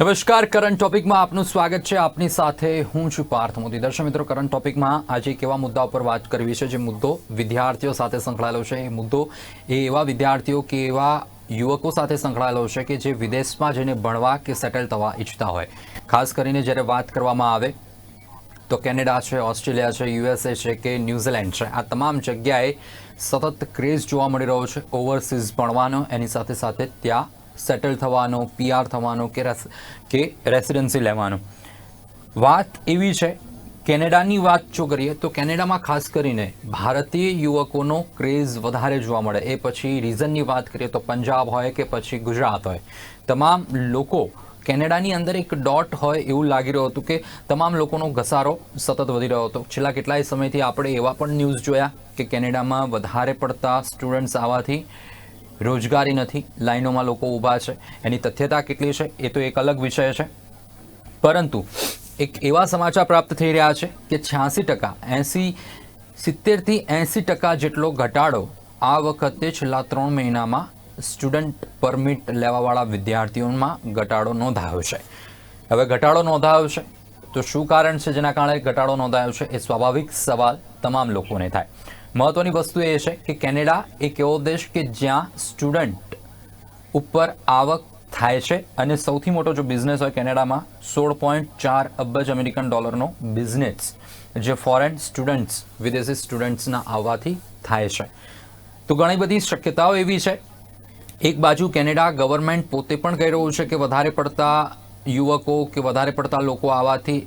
નમસ્કાર, કરંટ ટોપિકમાં આપનું સ્વાગત છે. આપની સાથે હું છું પાર્થ મોદી. દર્શક મિત્રો, કરંટ ટોપિકમાં આજે એક એવા મુદ્દા ઉપર વાત કરવી છે જે મુદ્દો વિદ્યાર્થીઓ સાથે સંકળાયેલો છે. એ મુદ્દો એ એવા વિદ્યાર્થીઓ કે એવા યુવકો સાથે સંકળાયેલો છે કે જે વિદેશમાં જઈને ભણવા કે સેટલ થવા ઈચ્છતા હોય. ખાસ કરીને જ્યારે વાત કરવામાં આવે તો કેનેડા છે, ઓસ્ટ્રેલિયા છે, યુએસએ છે કે ન્યૂઝીલેન્ડ છે. આ તમામ જગ્યાએ સતત ક્રેઝ જોવા મળી રહ્યો છે. ઓવરસીઝ ભણવાનો, એની સાથે સાથે ત્યાં સેટલ થવાનો પીઆર થવાનો કે કે રેસિડન્સી લેવાનો. વાત એવી છે, કેનેડાની વાત જો કરીએ તો કેનેડામાં ખાસ કરીને ભારતીય યુવકોનો ક્રેઝ વધારે જોવા મળે. એ પછી રીઝનની વાત કરીએ તો પંજાબ હોય કે પછી ગુજરાત હોય. તમામ લોકો કેનેડાની અંદર એક ડોટ હોય એવું લાગી રહ્યું હતું કે તમામ લોકોનો ઘસારો સતત વધી રહ્યો હતો. છેલ્લા કેટલાય સમયથી આપણે એવા પણ ન્યૂઝ જોયા કે કેનેડામાં વધારે પડતા સ્ટુડન્ટ્સ આવવાથી રોજગારી નથી, લાઈનોમાં લોકો ઊભા છે, એની તથ્યતા કેટલી છે, એ તો એક અલગ વિષય છે. પરંતુ એક એવા સમાચાર પ્રાપ્ત થઈ રહ્યા છે કે છ્યાસી ટકા, એંસી, સિત્તેરથી એંસી ટકા જેટલો ઘટાડો આ વખતે છેલ્લા ત્રણ મહિનામાં સ્ટુડન્ટ પરમિટ લેવાવાળા વિદ્યાર્થીઓમાં ઘટાડો નોંધાયો છે. હવે ઘટાડો નોંધાયો છે, તો શું કારણ છે જેના કારણે ઘટાડો નોંધાયો છે, એ સ્વાભાવિક સવાલ તમામ લોકોને થાય. મહત્વની વસ્તુ એ છે કે કેનેડા એક એવો દેશ કે જ્યાં સ્ટુડન્ટ ઉપર આવક થાય છે અને સૌથી મોટો જો બિઝનેસ હોય કેનેડામાં, સોળ પોઈન્ટ ચાર અબજ અમેરિકન ડોલરનો બિઝનેસ જે ફોરેન સ્ટુડન્ટ્સ વિદેશી સ્ટુડન્ટ્સના આવવાથી થાય છે. તો ઘણી બધી શક્યતાઓ એવી છે. એક બાજુ કેનેડા ગવર્મેન્ટ પોતે પણ કહી રહ્યું છે કે વધારે પડતા યુવકો કે વધારે પડતા લોકો આવવાથી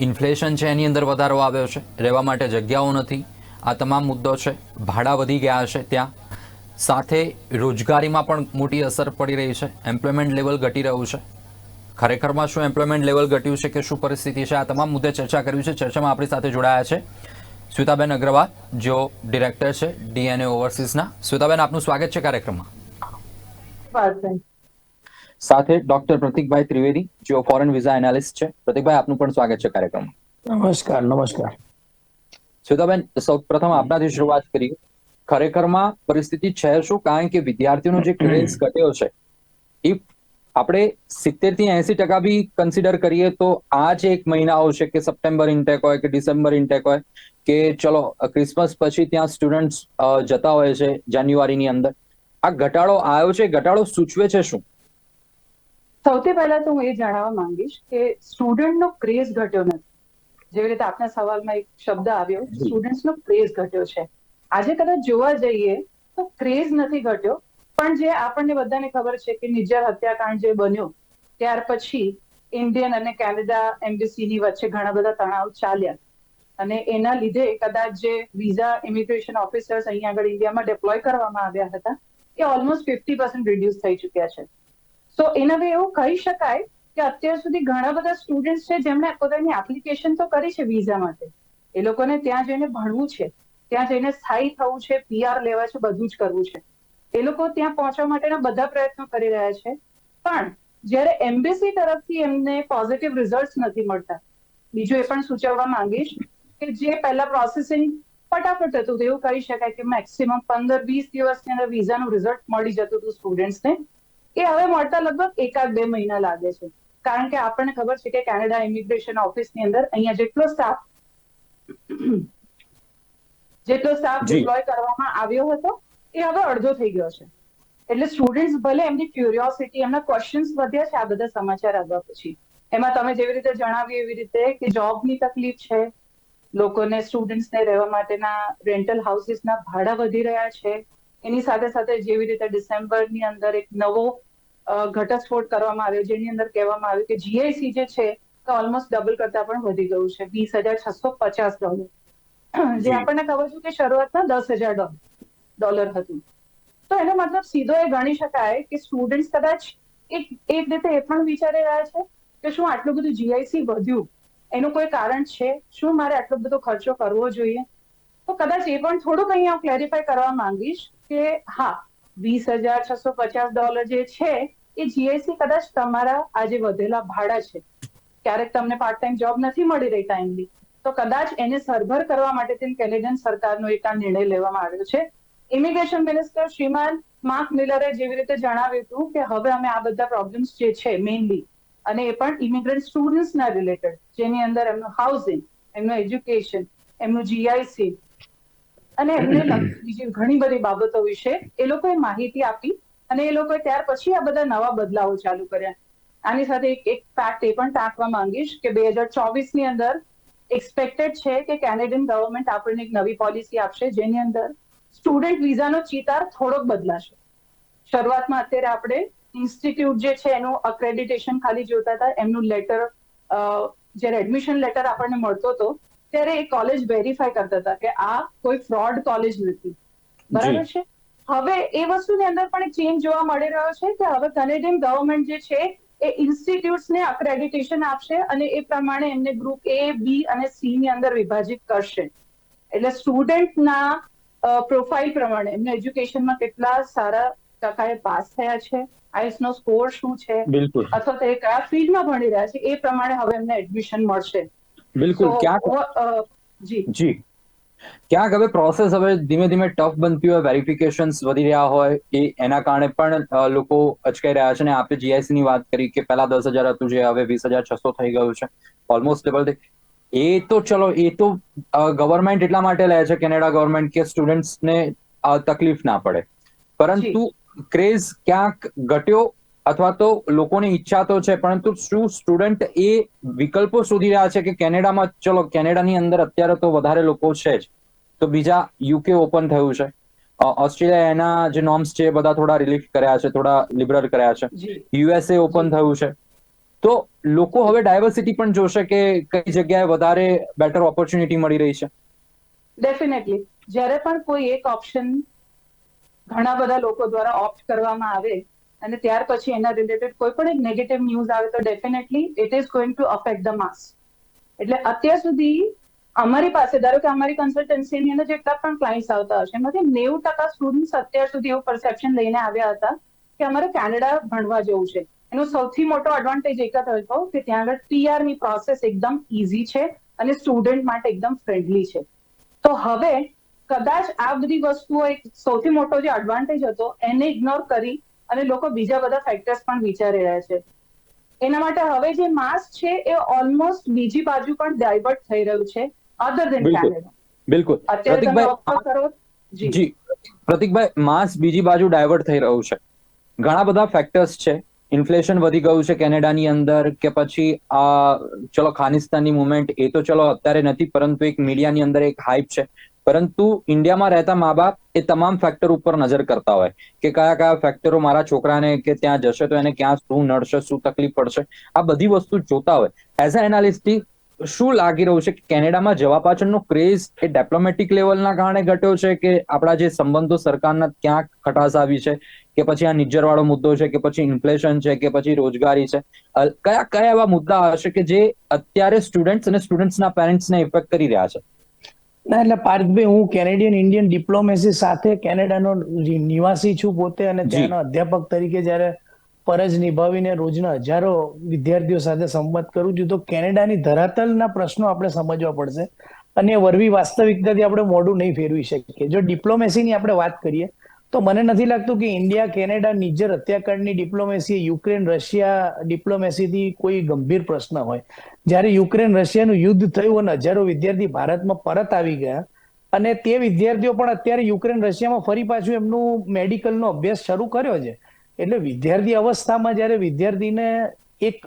ઇન્ફ્લેશન છે એની અંદર વધારો આવ્યો છે. રહેવા માટે જગ્યાઓ નથી. આ તમામ મુદ્દો છે. ભાડા વધી ગયા છે ત્યાં. સાથે રોજગારીમાં પણ મોટી અસર પડી રહી છે. એમ્પ્લોયમેન્ટ લેવલ ઘટી રહ્યું છે. ખરેખરમાં શું એમ્પ્લોયમેન્ટ લેવલ ઘટ્યું છે કે શું પરિસ્થિતિ છે? આ તમામ મુદ્દે ચર્ચા કરવી છે. ચર્ચામાં આપણી સાથે જોડાયા છે સ્મિતાબેન અગ્રવાલ, જેઓ ડિરેક્ટર છે ડીએનએ ઓવરસીઝના સ્મિતાબેન આપનું સ્વાગત છે કાર્યક્રમમાં. સાથે ડોક્ટર પ્રતિકભાઈ ત્રિવેદી, જેઓ ફોરેન વિઝા એનાલિસ્ટ છે. પ્રતિકભાઈ, આપનું પણ સ્વાગત છે કાર્યક્રમમાં. નમસ્કાર નમસ્કાર. શ્વેતાબેન સૌ પ્રથમ આપનાથી શરૂઆત કરીએ. ખરેખરમાં પરિસ્થિતિ છે શું? કારણ કે વિદ્યાર્થીઓનો જે ક્રેઝ ઘટ્યો છે એ આપણે સિત્તેરથી એસી ટકા બી કન્સિડર કરીએ તો આ જે એક મહિના છે કે સપ્ટેમ્બર ઇન્ટેક હોય કે ડિસેમ્બર ઇન્ટેક હોય કે ચલો ક્રિસમસ પછી ત્યાં સ્ટુડન્ટ્સ જતા હોય છે જાન્યુઆરીની અંદર. આ ઘટાડો આવ્યો છે? ઘટાડો સૂચવે છે શું? સૌથી પહેલા તો હું એ જણાવવા માંગીશ કે સ્ટુડન્ટનો ક્રેઝ ઘટ્યો નથી. જેવી રીતે આપના સવાલમાં એક શબ્દ આવ્યો સ્ટુડન્ટ્સનો ક્રેઝ ઘટ્યો છે. આજે કદાચ જોવા જઈએ તો ક્રેઝ નથી ઘટ્યો પણ જે આપણને બધાને ખબર છે કે નિજર હત્યાકાંડ જે બન્યો ત્યાર પછી ઇન્ડિયન અને કેનેડા એમ્બેસીની વચ્ચે ઘણા બધા તણાવ ચાલ્યા. અને એના લીધે કદાચ જે વિઝા ઇમિગ્રેશન ઓફિસર્સ અહીંયા આગળ ઇન્ડિયામાં ડેપ્લોય કરવામાં આવ્યા હતા એ ઓલમોસ્ટ ફિફ્ટી પર્સન્ટ રિડ્યુસ થઈ ચુક્યા છે. સો એના વે એવું કહી શકાય કે અત્યાર સુધી ઘણા બધા સ્ટુડન્ટ છે જેમણે પોતાની એપ્લિકેશન તો કરી છે વિઝા માટે. એ લોકોને ત્યાં જઈને ભણવું છે, ત્યાં જઈને સ્થાયી થવું છે પીઆર લેવા છે, બધું જ કરવું છે. એ લોકો ત્યાં પહોંચવા માટેના બધા પ્રયત્નો કરી રહ્યા છે. પણ જ્યારે એમ્બેસી તરફથી એમને પોઝિટિવ રિઝલ્ટ નથી મળતા, બીજું એ પણ સૂચવવા માંગીશ કે જે પહેલા પ્રોસેસિંગ ફટાફટ હતું એવું કહી શકાય કે મેક્સિમમ પંદર વીસ દિવસની અંદર વિઝાનું રિઝલ્ટ મળી જતું હતું સ્ટુડન્ટ્સને એ હવે મળતા લગભગ એકાદ બે મહિના લાગે છે. કારણ કે આપણને ખબર છે કે કેનેડા ઇમિગ્રેશન ઓફિસની અંદર અહીંયા જેટલો સ્ટાફ જેટલો સ્ટાફ. ડિપ્લોય કરવામાં આવ્યો હતો એ હવે અડધો થઈ ગયો છે. એટલે સ્ટુડન્ટ્સ ભલે એમની ક્યુરિયોસિટી એમના ક્વેશ્ચન્સ વધ્યા છે આ બધા સમાચાર આવ્યા પછી. એમાં તમે જેવી રીતે જણાવ્યું એવી રીતે કે જોબની તકલીફ છે. લોકોને સ્ટુડન્ટ્સને રહેવા માટેના રેન્ટલ હાઉસીસના ભાડા વધી રહ્યા છે. એની સાથે સાથે જેવી રીતે ડિસેમ્બરની અંદર એક નવો ઘટસ્ફોટ કરવામાં આવ્યો જેની અંદર કહેવામાં આવ્યું કે જીઆઈસી જે છે તે ઓલમોસ્ટ ડબલ કરતા પણ વધી ગયું છે વીસ હજાર છસો પચાસ ડોલર જે આપણને ખબર છે કે શરૂઆતમાં દસ હજાર ડોલર હતું. તો એનો મતલબ સીધો એ ગણી શકાય કે સ્ટુડન્ટ્સ કદાચ એક એક રીતે એ પણ વિચારી રહ્યા છે કે શું આટલું બધું જીઆઈસી વધ્યું? એનું કોઈ કારણ છે? શું મારે આટલો બધો ખર્ચો કરવો જોઈએ? તો કદાચ એ પણ થોડુંક અહીંયા હું ક્લેરિફાય કરવા માંગીશ કે હા વીસ હજાર છસો પચાસ ડોલર જે છે, એ જીઆઈસી કદાચ તમારા આજે વધેલા ભાડા છે. ક્યારેક તમને પાર્ટ ટાઈમ જોબ નથી મળી રહી ટાઈમલી તો કદાચ એને સરભર કરવા માટે તેમ કેનેડિયન સરકારનો એક આ નિર્ણય લેવામાં આવ્યો છે. ઇમિગ્રેશન મિનિસ્ટર શ્રીમાન માર્ક મિલરે જેવી રીતે જણાવ્યું હતું કે હવે અમે આ બધા પ્રોબ્લેમ્સ જે છે મેઇનલી અને એ પણ ઇમિગ્રન્ટ સ્ટુડન્ટ્સના રિલેટેડ જેની અંદર એમનું હાઉસિંગ એમનું એજ્યુકેશન એમનું જીઆઈસી અને એમને બીજી ઘણી બધી બાબતો વિશે. એ લોકોએ માહિતી આપી અને એ લોકોએ ત્યાર પછી આ બધા નવા બદલાવો ચાલુ કર્યા. આની સાથે એક ફેક્ટ એ પણ ટાંકવા માંગીશ કે બે હજાર ચોવીસની અંદર એક્સપેક્ટેડ છે કે કેનેડિયન ગવર્મેન્ટ આપણને એક નવી પોલિસી આપશે, જેની અંદર સ્ટુડન્ટ વિઝાનો ચિતાર થોડોક બદલાશે. શરૂઆતમાં અત્યારે આપણે ઇન્સ્ટિટ્યૂટ જે છે એનું અક્રેડિટેશન ખાલી જોતા હતા, એમનું લેટર જ્યારે એડમિશન લેટર આપણને મળતો હતો ત્યારે એ કોલેજ વેરીફાઈ કરતા હતા કે આ કોઈ ફ્રોડ કોલેજ નથી. બરાબર છે? હવે એ વસ્તુની અંદર પણ એક ચેન્જ જોવા મળી રહ્યો છે કે હવે કેનેડિયન ગવર્મેન્ટ જે છે એ ઇન્સ્ટિટ્યૂટ્સને અક્રેડિટેશન આપશે અને એ પ્રમાણે એમને ગ્રુપ એ બી અને સી ની અંદર વિભાજિત કરશે. એટલે સ્ટુડન્ટના પ્રોફાઇલ પ્રમાણે એમને એજ્યુકેશનમાં કેટલા સારા ટકાએ પાસ થયા છે આઈએસ નો સ્કોર શું છે? અથવા તો એ કયા ફિલ્ડમાં ભણી રહ્યા છે? એ પ્રમાણે હવે એમને એડમિશન મળશે. બિલકુલ ક્યાંક જી જી ક્યાંક હવે પ્રોસેસ હવે ધીમે ધીમે ટફ બનતી હોય વેરિફિકેશન્સ વધી રહ્યા હોય એ એના કારણે પણ લોકો અચકાઈ રહ્યા છે અને આપણે જીઆઈસી ની વાત કરી કે પહેલા દસ હજાર હતું જે હવે વીસ હજાર છસો થઈ ગયું છે ઓલમોસ્ટ લેવલ એ તો ચલો એ તો ગવર્મેન્ટ એટલા માટે લે છે કેનેડા ગવર્મેન્ટ કે સ્ટુડન્ટ્સને તકલીફ ના પડે. પરંતુ ક્રેઝ ક્યાંક ઘટ્યો અથવા તો લોકોની ઈચ્છા તો છે પરંતુ શું સ્ટુડન્ટ એ વિકલ્પો શોધી રહ્યા છે કે કેનેડામાં ચલો કેનેડાની અંદર અત્યારે તો વધારે લોકો છે જ. તો બીજા યુકે ઓપન થયું છે. ઓસ્ટ્રેલિયા એના જે નોર્મ્સ છે બધા થોડા રિલીફ કર્યા છે થોડા લિબરલ કર્યા છે. યુએસએ ઓપન થયું છે. તો લોકો હવે ડાયવર્સિટી પણ જોશે કે કઈ જગ્યાએ વધારે બેટર ઓપોર્ચ્યુનિટી મળી રહી છે. ડેફિનેટલી જ્યારે પણ કોઈ એક ઓપ્શન ઘણા બધા લોકો દ્વારા ઓપ્ટ કરવામાં આવે અને ત્યાર પછી એના રિલેટેડ કોઈ પણ એક નેગેટિવ ન્યૂઝ આવે તો definitely it is going to affect the mass એટલે અત્યાર સુધી અમારી પાસે, ધારો કે અમારી કન્સલ્ટન્સીની અંદર જેટલા પણ ક્લાયન્ટ્સ આવતા હશે, એમાંથી નેવું ટકા સ્ટુડન્ટ્સ અત્યાર સુધી એવું પરસેપ્શન લઈને આવ્યા હતા કે અમારે કેનેડા ભણવા જવું છે. એનો સૌથી મોટો એડવાન્ટેજ એક જ હતો કે ત્યાં આગળ પીઆરની પ્રોસેસ એકદમ ઇઝી છે અને સ્ટુડન્ટ માટે એકદમ ફ્રેન્ડલી છે. તો હવે કદાચ આ બધી વસ્તુઓ એક સૌથી મોટો જે એડવાન્ટેજ હતો એને ઇગ્નોર કરી અને લોકો બીજા બધા ફેક્ટર્સ પણ વિચારી રહ્યા છે. એના માટે હવે જે માસ છે એ ઓલમોસ્ટ બીજી બાજુ પણ ડાયવર્ટ થઈ રહ્યું છે અધર દેન કેનેડા બિલકુલ. પ્રતિકભાઈ જી. પ્રતિકભાઈ માસ બીજી બાજુ ડાયવર્ટ થઈ રહ્યું છે. ઘણા બધા ફેક્ટર્સ છે. ઇન્ફ્લેશન વધી ગયું છે કેનેડાની અંદર કે પછી આ ચલો ખાનિસ્તાનની મુવમેન્ટ એ તો ચલો અત્યારે નથી પરંતુ એક મીડિયાની અંદર એક હાઇપ છે. પરંતુ ઇન્ડિયામાં રહેતા મા બાપ એ તમામ ફેક્ટર ઉપર નજર કરતા હોય કે કયા કયા ફેક્ટરો મારા છોકરાને કે ત્યાં જશે તો એને ક્યાં શું નડશે, શું તકલીફ પડશે, આ બધી વસ્તુ જોતા હોય. એઝ અ એનાલિસ્ટી શું લાગી રહ્યું છે કે કેનેડામાં જવા પાછળનો ક્રેઝ એ ડેપ્લોમેટિક લેવલના કારણે ઘટ્યો છે કે આપણા જે સંબંધો સરકારના ક્યાંક ખટાસ આવી છે કે પછી આ નિજ્જરવાળો મુદ્દો છે કે પછી ઇન્ફ્લેશન છે કે પછી રોજગારી છે? કયા કયા એવા મુદ્દા હશે કે જે અત્યારે સ્ટુડન્ટ્સ અને સ્ટુડન્ટ્સના પેરેન્ટ્સને ઇફેક્ટ કરી રહ્યા છે? ના એટલે પાર્થભાઈ હું કેનેડિયન ઇન્ડિયન ડિપ્લોમેસી સાથે કેનેડાનો નિવાસી છું પોતે અને. ત્યાંનો અધ્યાપક તરીકે જ્યારે ફરજ નિભાવીને રોજના હજારો વિદ્યાર્થીઓ સાથે સંવાદ કરું છું તો કેનેડાની ધરાતલના પ્રશ્નો આપણે સમજવા પડશે અને વરવી વાસ્તવિકતાથી આપણે મોઢું નહીં ફેરવી શકીએ જો ડિપ્લોમેસીની આપણે વાત કરીએ તો મને નથી લાગતું કે ઇન્ડિયા, કેનેડા, નિજર હત્યાકાંડની ડિપ્લોમેસી યુક્રેન, રશિયા ડિપ્લોમેસીથી કોઈ ગંભીર પ્રશ્ન હોય. જ્યારે યુક્રેન, રશિયાનું યુદ્ધ થયું અને હજારો વિદ્યાર્થી ભારતમાં પરત આવી ગયા અને તે વિદ્યાર્થીઓ પણ અત્યારે યુક્રેન, રશિયામાં ફરી પાછું એમનું મેડિકલનો અભ્યાસ શરૂ કર્યો છે. એટલે વિદ્યાર્થી અવસ્થામાં જ્યારે વિદ્યાર્થીને એક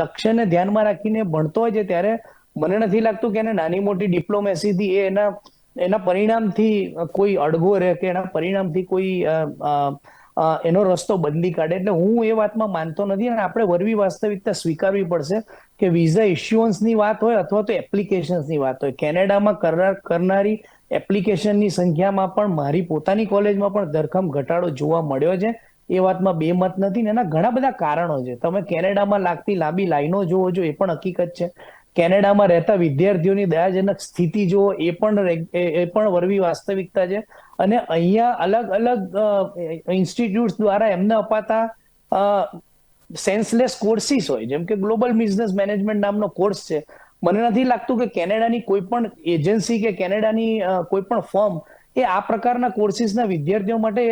લક્ષ્યને ધ્યાનમાં રાખીને ભણતો હોય છે, ત્યારે મને નથી લાગતું કે એને નાની મોટી ડિપ્લોમેસીથી એ એના એના પરિણામથી કોઈ અડગો રહે કે એના પરિણામથી કોઈ એનો રસ્તો બદલી કાઢે. એટલે હું એ વાતમાં માનતો નથી અને આપણે વરવી વાસ્તવિકતા સ્વીકારવી પડશે કે વિઝા ઇસ્યુઅન્સની વાત હોય અથવા તો એપ્લિકેશન્સની વાત હોય. કેનેડામાં કરનારી એપ્લિકેશનની સંખ્યામાં પણ મારી પોતાની કોલેજમાં પણ ધરખમ ઘટાડો જોવા મળ્યો છે. એ વાતમાં બે મત નથી ને એના ઘણા બધા કારણો છે. તમે કેનેડામાં લાગતી લાંબી લાઈનો જોવો છો, એ પણ હકીકત છે. કેનેડામાં રહેતા વિદ્યાર્થીઓની દયાજનક સ્થિતિ જુઓ, એ પણ એ પણ વરવી વાસ્તવિકતા છે. અને અહીંયા અલગ અલગ ઇન્સ્ટિટ્યૂટ દ્વારા એમને અપાતા સેન્સલેસ કોર્સિસ હોય, જેમ કે ગ્લોબલ બિઝનેસ મેનેજમેન્ટ નામનો કોર્સ છે. મને નથી લાગતું કે કેનેડાની કોઈ પણ એજન્સી કે કેનેડાની કોઈ પણ ફોર્મ એ આ પ્રકારના કોર્સિસના વિદ્યાર્થીઓ માટે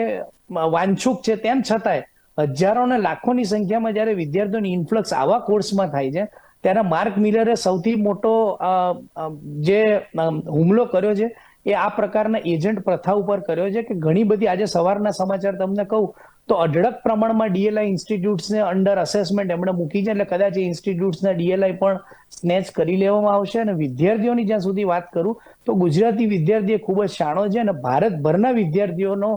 વાંછુક છે. તેમ છતાંય હજારો અને લાખોની સંખ્યામાં જ્યારે વિદ્યાર્થીઓની ઇન્ફ્લક્સ આવા કોર્સમાં થાય છે ત્યારે માર્ક મિલરે સૌથી મોટો જે હુમલો કર્યો છે, એ આ પ્રકારના એજન્ટ પ્રથા ઉપર કર્યો છે કે ઘણી બધી આજે સવારના સમાચાર તમને કહું, તો અઢળક પ્રમાણમાં ડીએલઆઈ ઇન્સ્ટિટ્યૂટ્સને અંડર અસેસમેન્ટ એમણે મૂકી છે, એટલે કદાચ એ ઇન્સ્ટિટ્યૂટ્સના ડીએલઆઈ પણ સ્નેચ કરી લેવામાં આવશે. અને વિદ્યાર્થીઓની જ્યાં સુધી વાત કરું, તો ગુજરાતી વિદ્યાર્થી ખૂબ જ શાણો છે અને ભારતભરના વિદ્યાર્થીઓનો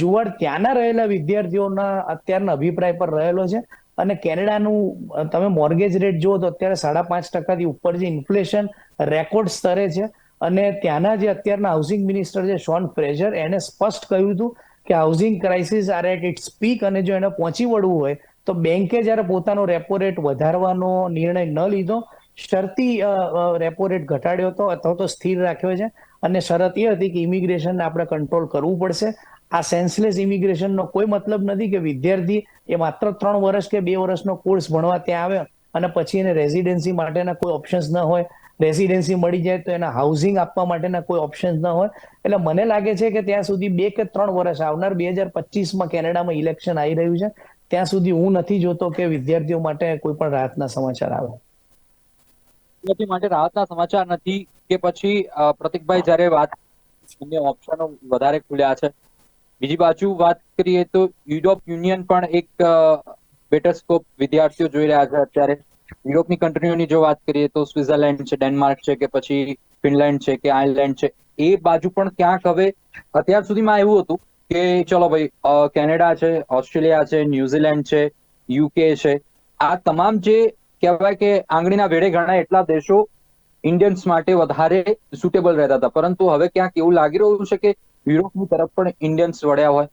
જુવાડ ત્યાંના રહેલા વિદ્યાર્થીઓના અત્યારના અભિપ્રાય પર રહેલો છે. અને કેનેડાનું તમે મોર્ગેજ રેટ જુઓ તો અત્યારે સાડા પાંચ ટકાથી ઉપર જે ઇન્ફ્લેશન રેકોર્ડ સ્તરે છે. અને ત્યાંના જે અત્યારના હાઉસિંગ મિનિસ્ટર છે, શોન ફ્રેઝર એને સ્પષ્ટ કહ્યું હતું કે housing crisis are at its peak અને જો એને પહોંચી વળવું હોય, તો બેંકે જ્યારે પોતાનો રેપો રેટ વધારવાનો નિર્ણય ન લીધો, શરતી રેપો રેટ ઘટાડ્યો હતો અથવા તો સ્થિર રાખ્યો છે. અને શરત એ હતી કે ઇમિગ્રેશનને આપણે કંટ્રોલ કરવું પડશે. આ સેન્સલેસ ઇમિગ્રેશનનો કોઈ મતલબ નથી કે વિદ્યાર્થી એ માત્ર ત્રણ વર્ષ કે બે વર્ષનો કોર્સ ભણવા ત્યાં આવે અને પછી એને રેઝિડેન્સી માટેના કોઈ ઓપ્શન્સ ન હોય. રેઝિડેન્સી મળી જાય તો એના હાઉસિંગ આપવા માટેના કોઈ ઓપ્શન્સ ન હોય. એટલે મને લાગે છે કે ત્યાં સુધી બે કે ત્રણ વર્ષ, આવનાર બે હજાર પચીસમાં કેનેડામાં ઇલેક્શન આવી રહ્યું છે. ત્યાં સુધી હું નથી જોતો કે વિદ્યાર્થીઓ માટે કોઈ પણ રાહતના સમાચાર આવે. વિદ્યાર્થી માટે રાહતના સમાચાર નથી કે પછી પ્રતિકભાઈ જ્યારે વાત ઓપ્શનો વધારે ખુલ્યા છે બીજી બાજુ વાત કરીએ તો યુરોપ યુનિયન પણ એક બેટર સ્કોપ વિદ્યાર્થીઓ જોઈ રહ્યા છે. અત્યારે યુરોપની કન્ટ્રીઓની જો વાત કરીએ તો સ્વિટરલેન્ડ છે, ડેનમાર્ક છે કે પછી ફિનલેન્ડ છે કે આયર્લેન્ડ છે, એ બાજુ પણ ક્યાંક હવે અત્યાર સુધીમાં એવું હતું કે ચલો ભાઈ કેનેડા છે, ઓસ્ટ્રેલિયા છે, ન્યુઝીલેન્ડ છે, યુકે છે. આ તમામ જે કહેવાય કે આંગળીના વેડે ગણાય એટલા દેશો ઇન્ડિયન્સ માટે વધારે સુટેબલ રહેતા હતા. પરંતુ હવે ક્યાંક એવું લાગી રહ્યું છે કે યુરોપની તરફ પણ ઇન્ડિયન્સ વળ્યા હોય.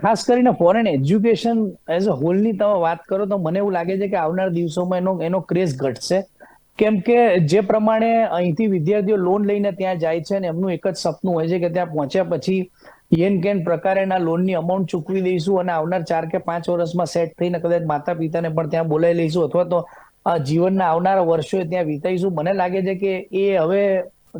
ખાસ કરીને ફોરેન એજ્યુકેશન એઝ અ હોલની તમે વાત કરો તો મને એવું લાગે છે કે આવનાર દિવસોમાં એનો એનો ક્રેઝ ઘટશે. કેમ કે જે પ્રમાણે અહીંથી વિદ્યાર્થીઓ લોન લઈને ત્યાં જાય છે અને એમનું એક જ સપનું હોય છે કે ત્યાં પહોંચ્યા પછી યેન કેન પ્રકારેના લોનની અમાઉન્ટ ચૂકવી દઈશું અને આવનાર ચાર કે પાંચ વર્ષમાં સેટ થઈને કદાચ માતા પિતાને પણ ત્યાં બોલાવી લઈશું અથવા તો જીવનના આવનારા વર્ષો ત્યાં વિતાઈશું મને લાગે છે કે એ હવે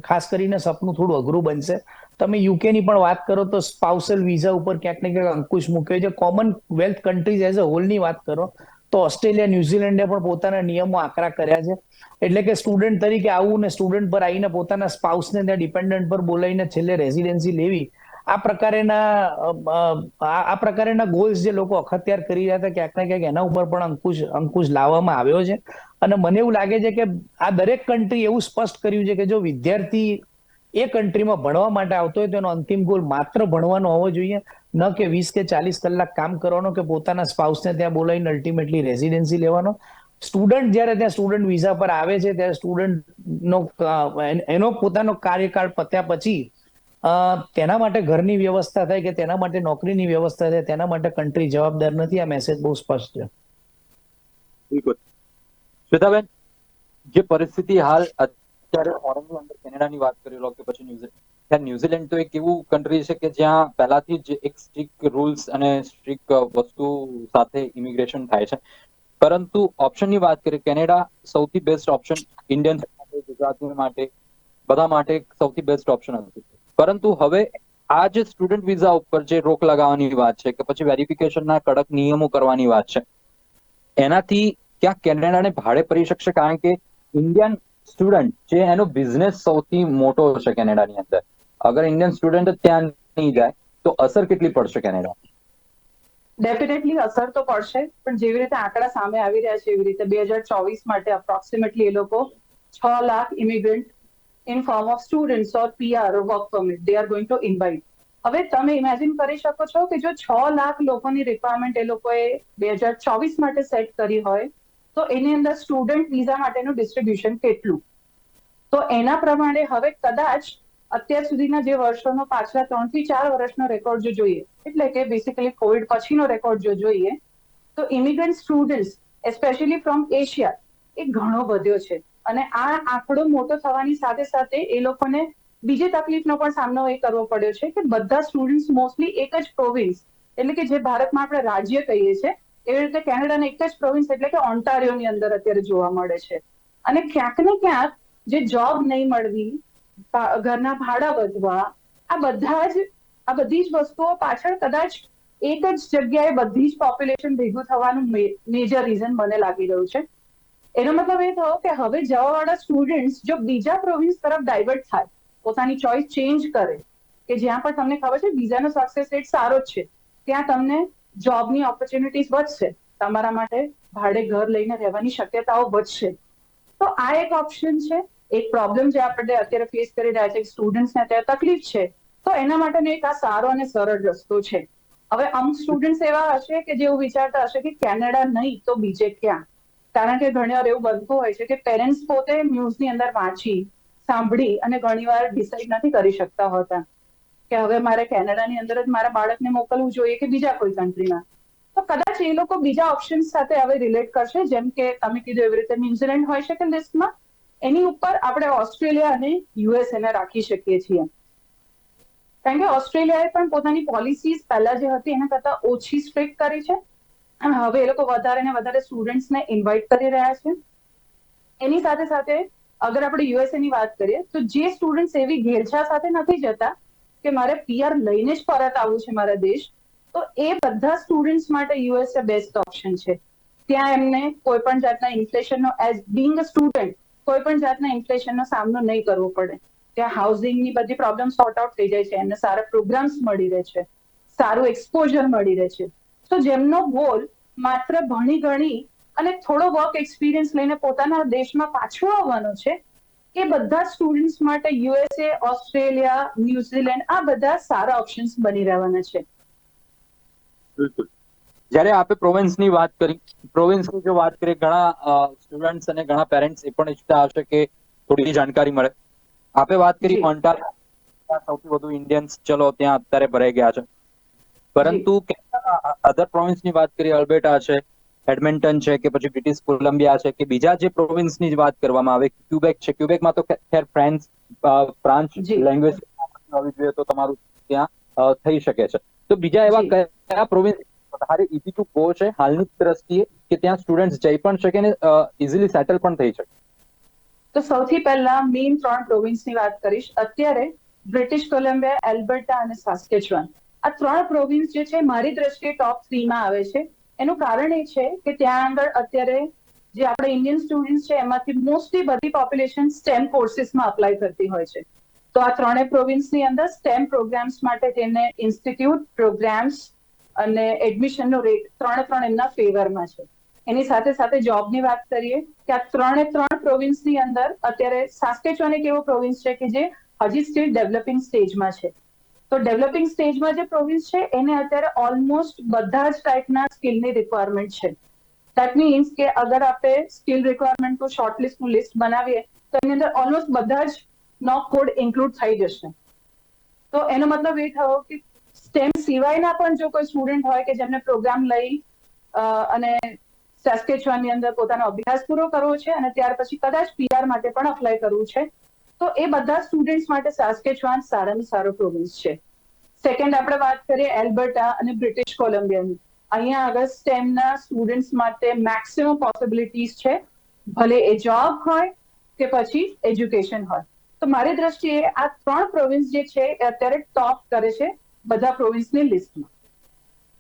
ખાસ કરીને સપનું થોડું અઘરું બનશે. તમે યુકે ની પણ વાત કરો તો સ્પાઉસલ વિઝા ઉપર ક્યાંક ને ક્યાંક અંકુશ મૂક્યો છે. Commonwealth countries as a હોલની વાત કરો તો ઓસ્ટ્રેલિયા ન્યુઝીલેન્ડે પણ પોતાના નિયમો આકરા કર્યા છે. એટલે કે સ્ટુડન્ટ તરીકે આવું ને સ્ટુડન્ટ પર આવીને પોતાના સ્પાઉસને ત્યાં ડિપેન્ડન્ટ પર બોલાવીને છેલ્લે રેઝિડેન્સી લેવી આ પ્રકારેના આ પ્રકારેના ગોલ્સ જે લોકો અખત્યાર કરી રહ્યા હતા ક્યાંક ને ક્યાંક એના ઉપર પણ અંકુશ અંકુશ લાવવામાં આવ્યો છે. અને મને એવું લાગે છે કે આ દરેક કન્ટ્રી એવું સ્પષ્ટ કર્યું છે કે જો વિદ્યાર્થી એ કન્ટ્રીમાં ભણવા માટે આવતો હોય તો એનો અંતિમ ગોલ માત્ર ભણવાનો હોવો જોઈએ. ન કે વીસ કે ચાલીસ કલાક કામ કરવાનો કે પોતાના સ્પાઉસને ત્યાં બોલાવીને અલ્ટિમેટલી રેઝિડેન્સી લેવાનો. સ્ટુડન્ટ જ્યારે ત્યાં સ્ટુડન્ટ વિઝા પર આવે છે ત્યારે સ્ટુડન્ટ નો અ, એન- પોતાનો કાર્યકાળ પત્યા પછી તેના માટે ઘરની વ્યવસ્થા થાય કે તેના માટે નોકરીની વ્યવસ્થા થાય, તેના માટે કન્ટ્રી જવાબદાર નથી? આ મેસેજ બહુ સ્પષ્ટ છે. શ્વેતાબેન, જે પરિસ્થિતિ હાલ અત્યારે ફોરેનની અંદર કેનેડાની વાત કરી લો કે પછી ન્યુઝીલેન્ડ ત્યાં ન્યુઝીલેન્ડ તો એક એવું કન્ટ્રી છે કે જ્યાં પહેલાથી જ એક સ્ટ્રિક્ટ રૂલ્સ અને સ્ટ્રિક્ટ વસ્તુ સાથે ઇમિગ્રેશન થાય છે. પરંતુ ઓપ્શનની વાત કરીએ, કેનેડા સૌથી બેસ્ટ ઓપ્શન ઇન્ડિયન માટે ગુજરાતીઓ માટે, બધા માટે સૌથી બેસ્ટ ઓપ્શન હતું. પરંતુ હવે આ જે સ્ટુડન્ટ વિઝા ઉપર જે રોક લગાવવાની વાત છે કે પછી વેરિફિકેશનના કડક નિયમો કરવાની વાત છે, એનાથી ક્યાંક કેનેડાને ભાડે પડી શકશે? કારણ કે ઇન્ડિયન સ્ટુડન્ટ જે એનો બિઝનેસ સૌથી મોટો છે કેનેડાની અંદર. અગર ઇન્ડિયન સ્ટુડન્ટ ત્યાં નહીં જાય, તો અસર કેટલી પડશે કેનેડા? ડેફિનેટલી અસર તો પડશે, પણ જેવી રીતે આંકડા સામે આવી રહ્યા છે એવી રીતે બે હજાર ચોવીસ માટે અપ્રોક્સિમેટલી એ લોકો છ lakh immigrant in form of students or PR work permit they are going to invite હવે તમે ઇમેજિન કરી શકો છો કે જો છ લાખ લોકોની રિક્વાયરમેન્ટ એ લોકોએ બે હજાર ચોવીસ માટે સેટ કરી હોય, તો એની અંદર સ્ટુડન્ટ વિઝા માટેનું ડિસ્ટ્રીબ્યુશન કેટલું? તો એના પ્રમાણે હવે કદાચ અત્યાર સુધીના જે વર્ષોનો પાછલા ત્રણથી ચાર વર્ષનો રેકોર્ડ જો જોઈએ, એટલે કે બેસિકલી કોવિડ પછીનો રેકોર્ડ જો જોઈએ, તો immigrant students especially from Asia એ ઘણો વધ્યો છે. અને આ આંકડો મોટો થવાની સાથે સાથે એ લોકોને બીજી તકલીફનો પણ સામનો એ કરવો પડ્યો છે કે બધા સ્ટુડન્ટ્સ મોસ્ટલી એક જ પ્રોવિન્સ એટલે કે જે ભારતમાં આપણે રાજ્ય કહીએ છીએ, એવી રીતે કેનેડાના એક જ પ્રોવિન્સ એટલે કે ઓન્ટારિયોની અંદર અત્યારે જોવા મળે છે. અને ક્યાંક ને ક્યાંક જે જોબ નહીં મળવી ઘરના ભાડા વધવા, આ બધા જ, આ બધી જ વસ્તુઓ પાછળ કદાચ એક જ જગ્યાએ બધી જ પોપ્યુલેશન ભેગું થવાનું મેજર રીઝન મને લાગી રહ્યું છે. એનો મતલબ એ થયો કે હવે જવાવાળા સ્ટુડન્ટ્સ જો બીજા પ્રોવિન્સ તરફ ડાયવર્ટ થાય, પોતાની ચોઇસ ચેન્જ કરે, કે જ્યાં પણ તમને ખબર છે બીજાનો સક્સેસ રેટ સારો જ છે, ત્યાં તમને જોબની ઓપોર્ચ્યુનિટીઝ વધશે, તમારા માટે ભાડે ઘર લઈને રહેવાની શક્યતાઓ વધશે. તો આ એક ઓપ્શન છે, એક પ્રોબ્લેમ જે આપણે અત્યારે ફેસ કરી રહ્યા છે સ્ટુડન્ટ્સને અત્યારે તકલીફ છે, તો એના માટેનો એક આ સારો અને સરળ રસ્તો છે. હવે અમુક સ્ટુડન્ટ્સ એવા હશે કે જેવું વિચારતા હશે કે કેનેડા નહીં તો બીજે ક્યાં? કારણ કે ઘણી વાર એવું બનતું હોય છે કે પેરેન્ટ્સ પોતે ન્યૂઝની અંદર વાંચી, સાંભળી અને ઘણીવાર ડિસાઈડ નથી કરી શકતા હોતા. કે હવે મારે કેનેડાની અંદર જ મારા બાળકને મોકલવું જોઈએ કે બીજા કોઈ કન્ટ્રીમાં તો કદાચ એ લોકો બીજા ઓપ્શન સાથે હવે રિલેટ કરશે, જેમ કે તમે કીધું એવી રીતે ન્યુઝીલેન્ડ હોય શકે લિસ્ટમાં એની ઉપર આપણે ઓસ્ટ્રેલિયા અને યુએસએ ને રાખી શકીએ છીએ. કારણ કે ઓસ્ટ્રેલિયાએ પણ પોતાની પોલિસીઝ પહેલા જે હતી એના કરતા ઓછી સ્ટ્રિક્ટ કરી છે. હવે એ લોકો વધારે ને વધારે સ્ટુડન્ટ્સને ઇન્વાઇટ કરી રહ્યા છે. એની સાથે સાથે અગર આપણે યુએસએ ની વાત કરીએ, તો જે સ્ટુડન્ટ્સ એવી ઘેરછા સાથે નથી જતા કે મારે પીઆર લઈને જ પરત આવવું છે મારા દેશ, તો એ બધા સ્ટુડન્ટ્સ માટે યુએસએ બેસ્ટ ઓપ્શન છે. ત્યાં એમને કોઈ પણ જાતના ઇન્ફ્લેશનનો એઝ બિંગ અ સ્ટુડન્ટ કોઈ પણ જાતના ઇન્ફ્લેશનનો સામનો નહીં કરવો પડે. ત્યાં હાઉસિંગની બધી પ્રોબ્લેમ સોર્ટ આઉટ થઈ જાય છે. એમને સારા પ્રોગ્રામ્સ મળી રહે છે. સારું એક્સપોઝર મળી રહે છે. તો જેમનો ગોલ માત્ર ભણી ગણી અને થોડો વર્ક એક્સપિરિયન્સ લઈને પોતાના દેશમાં પાછો આવવાનો છે એ બધા સ્ટુડન્ટ્સ માટે યુએસએ ઓસ્ટ્રેલિયા ન્યુઝીલેન્ડ આ બધા સારા ઓપ્શન્સ બની રહેવાના છે. બિલકુલ. જ્યારે આપે પ્રોવિન્સની વાત કરી પ્રોવિન્સની જો વાત કરીએ ઘણા સ્ટુડન્ટ્સ અને ઘણા પેરેન્ટ્સ એ પણ ઈચ્છતા હશે કે થોડી જાણકારી મળે. આપે વાત કરી. ઓન્ટારિયો સૌથી વધુ ઇન્ડિયન્સ ચલો ત્યાં અત્યારે ભરાઈ ગયા છે. પરંતુ અધર પ્રોવિન્સની વાત કરીએ અલ્બેટા છે એડમિન્ટન છે કે પછી બ્રિટિશ કોલંબિયા છે કે બીજા જે પ્રોવિન્સની જ વાત કરવામાં આવે ક્યુબેક છે. ક્યુબેકમાં તો ખેર ફ્રેન્ચ ફ્રાન્સ લેંગ્વેજ આવી જોઈએ તો તમારું ત્યાં થઈ શકે છે. તો બીજા એવા કયા પ્રોવિન્સ વધારે ઇઝી ટુ ગો છે હાલની દ્રષ્ટિએ કે ત્યાં સ્ટુડન્ટ જઈ પણ શકે ને ઇઝીલી સેટલ પણ થઈ શકે. તો સૌથી પહેલા મેઇન ત્રણ પ્રોવિન્સની વાત કરીશ. અત્યારે બ્રિટિશ કોલંબિયા એલ્બર્ટા અને સાસ્કેચવાન આ ત્રણ પ્રોવિન્સ જે છે, મારી દ્રષ્ટિએ ટોપ થ્રીમાં આવે છે. એનું કારણ એ છે કે ત્યાં આગળ અત્યારે જે આપણે ઇન્ડિયન સ્ટુડન્ટ છે, એમાંથી મોસ્ટલી બધી પોપ્યુલેશન સ્ટેમ કોર્સિસમાં અપ્લાય કરતી હોય છે. તો આ ત્રણેય પ્રોવિન્સની અંદર સ્ટેમ પ્રોગ્રામ્સ માટે તેને ઇન્સ્ટિટ્યૂટ પ્રોગ્રામ્સ અને એડમિશનનો રેટ ત્રણે ત્રણ એમના ફેવરમાં છે. એની સાથે સાથે જોબની વાત કરીએ, કે આ ત્રણે ત્રણ પ્રોવિન્સની અંદર અત્યારે સાસ્કેચોન એક એવો પ્રોવિન્સ છે કે જે હજી સ્ટીલ ડેવલપિંગ સ્ટેજમાં છે. તો ડેવલપિંગ સ્ટેજમાં જે પ્રોવિન્સ છે, એને અત્યારે ઓલમોસ્ટ બધા જ ટાઈપના સ્કિલની રિક્વાયરમેન્ટ છે. દેટ મીન્સ કે અગર આપણે સ્કિલ રિક્વાયરમેન્ટનું શોર્ટલિસ્ટનું લિસ્ટ બનાવીએ, તો એની અંદર ઓલમોસ્ટ બધા જ નો કોડ ઇન્ક્લુડ થઈ જશે. તો એનો મતલબ એ થયો કે સ્ટેમ સિવાયના પણ જો કોઈ સ્ટુડન્ટ હોય કે જેમને પ્રોગ્રામ લઈ અને સસ્કેચવાની અંદર પોતાનો અભ્યાસ પૂરો કરવો છે, અને ત્યાર પછી કદાચ પીઆર માટે પણ અપ્લાય કરવું છે તો એ બધા સ્ટુડન્ટ્સ માટે સાસ્કેચવાન સારામાં સારો પ્રોવિન્સ છે. સેકન્ડ આપણે વાત કરીએ એલ્બર્ટા અને બ્રિટિશ કોલંબિયાની. અહીંયા આગળ સ્ટેમના સ્ટુડન્ટ્સ માટે મેક્સિમમ પોસિબિલિટીઝ છે. ભલે એ જોબ હોય કે પછી એજ્યુકેશન હોય. તો મારી દ્રષ્ટિએ આ ત્રણ પ્રોવિન્સ જે છે એ અત્યારે ટોપ કરે છે બધા પ્રોવિન્સની લિસ્ટમાં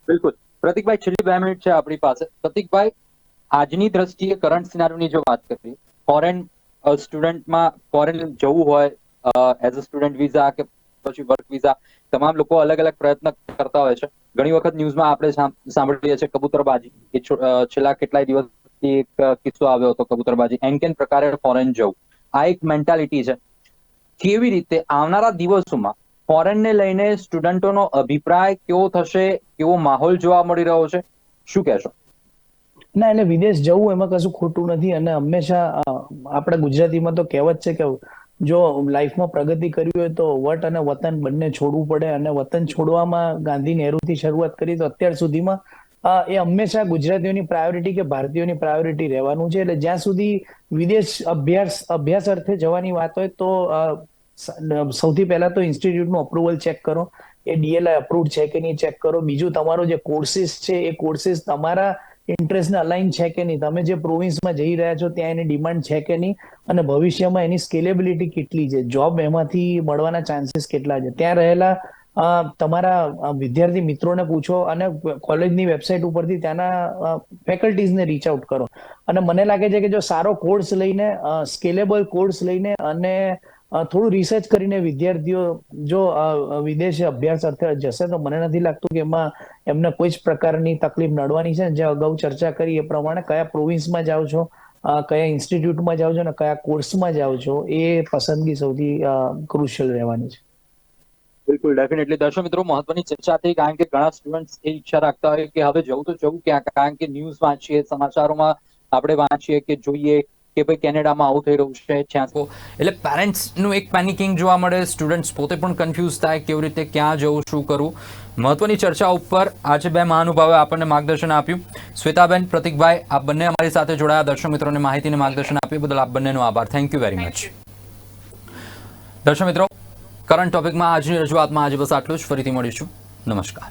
બિલકુલ. પ્રતિકભાઈ, છેલ્લી બે મિનિટ છે આપણી પાસે. પ્રતિકભાઈ, આજની દ્રષ્ટિએ કરંટ સિનારીઓની જો વાત કરીએ ફોરેન સ્ટુડન્ટમાં ફોરેન જવું હોય એઝ અ સ્ટુડન્ટ વિઝા કે પછી વર્ક વિઝા તમામ લોકો અલગ અલગ પ્રયત્ન કરતા હોય છે. ઘણી વખત ન્યૂઝમાં આપણે સાંભળીએ છીએ કબૂતરબાજી, કે છેલ્લા કેટલાય દિવસથી એક કિસ્સો આવ્યો હતો કબૂતરબાજી એન્કેન પ્રકારે ફોરેન જવું? આ એક મેન્ટાલિટી છે. કેવી રીતે આવનારા દિવસોમાં ફોરેનને લઈને સ્ટુડન્ટોનો અભિપ્રાય કેવો થશે, કેવો માહોલ જોવા મળી રહ્યો છે? શું કહેશો? ના, એટલે વિદેશ જવું એમાં કશું ખોટું નથી અને હંમેશા આપણા ગુજરાતીમાં તો કહેવત છે કે જો લાઈફમાં પ્રગતિ કરવી હોય તો વટ અને વતન બંને છોડવું પડે અને વતન છોડવામાં ગાંધી નહેરુથી શરૂઆત કરી તો અત્યાર સુધીમાં એ હંમેશા ગુજરાતીઓની પ્રાયોરિટી કે ભારતીયોની પ્રાયોરિટી રહેવાનું છે. એટલે જ્યાં સુધી વિદેશ અભ્યાસ અભ્યાસ અર્થે જવાની વાત હોય તો સૌથી પહેલા તો ઇન્સ્ટિટ્યૂટનું અપ્રુવલ ચેક કરો. એ ડીએલઆઈ અપ્રુવડ છે કે નહીં ચેક કરો. બીજું તમારો જે કોર્સિસ છે, એ કોર્સિસ તમારા ઇન્ટરેસ્ટને અલાઇન છે કે નહીં? તમે જે પ્રોવિન્સમાં જઈ રહ્યા છો, ત્યાં એની ડિમાન્ડ છે કે નહીં? અને ભવિષ્યમાં એની સ્કેલેબિલિટી કેટલી છે? જોબ એમાંથી મળવાના ચાન્સીસ કેટલા છે? ત્યાં રહેલા તમારા વિદ્યાર્થી મિત્રોને પૂછો અને કોલેજની વેબસાઇટ ઉપરથી ત્યાંના ફેકલ્ટીઝને રીચ આઉટ કરો. અને મને લાગે છે કે જો સારો કોર્સ લઈને સ્કેલેબલ કોર્સ લઈને અને થોડું રિસર્ચ કરીને વિદ્યાર્થીઓ જો અ, અભ્યાસ અર્થે જશે તો મને નથી લાગતું કે એમાં એમને કોઈ જ પ્રકારની તકલીફ નડવાની છે. જે અગાઉ ચર્ચા કરી એ પ્રમાણે કયા પ્રોવિન્સમાં જાઓ છો કયા ઇન્સ્ટિટ્યૂટમાં જાઓ છો અને કયા કોર્સમાં જાઓ છો એ પસંદગી સૌથી ક્રુશિયલ રહેવાની છે. બિલકુલ ડેફિનેટલી દર્શક મિત્રો મહત્વની ચર્ચા થઈ કારણ કે ઘણા સ્ટુડન્ટ્સ એ ઈચ્છા રાખતા હોય કે હવે જવું તો જવું ક્યાં કારણ કે ન્યૂઝ વાંચીએ સમાચારોમાં આપણે વાંચીએ કે જોઈએ. કે ભાઈ કેનેડામાં આવું થઈ રહ્યું છે જ્યાં એટલે પેરેન્ટ્સનું એક પેનિકિંગ જોવા મળે સ્ટુડન્ટ્સ પોતે પણ કન્ફ્યુઝ થાય કેવી રીતે ક્યાં જવું શું કરવું. મહત્વની ચર્ચા ઉપર આજે બે મહાનુભાવે આપણને માર્ગદર્શન આપ્યું. શ્વેતાબેન પ્રતિકભાઈ આપ બંને અમારી સાથે જોડાયા. દર્શક મિત્રોને માહિતીને માર્ગદર્શન આપ્યું બદલ આપ બંનેનો આભાર. થેન્ક યુ વેરી મચ દર્શક મિત્રો કરંટ ટોપિકમાં આજની રજૂઆતમાં આજે બસ આટલું જ. ફરીથી મળીશું. નમસ્કાર.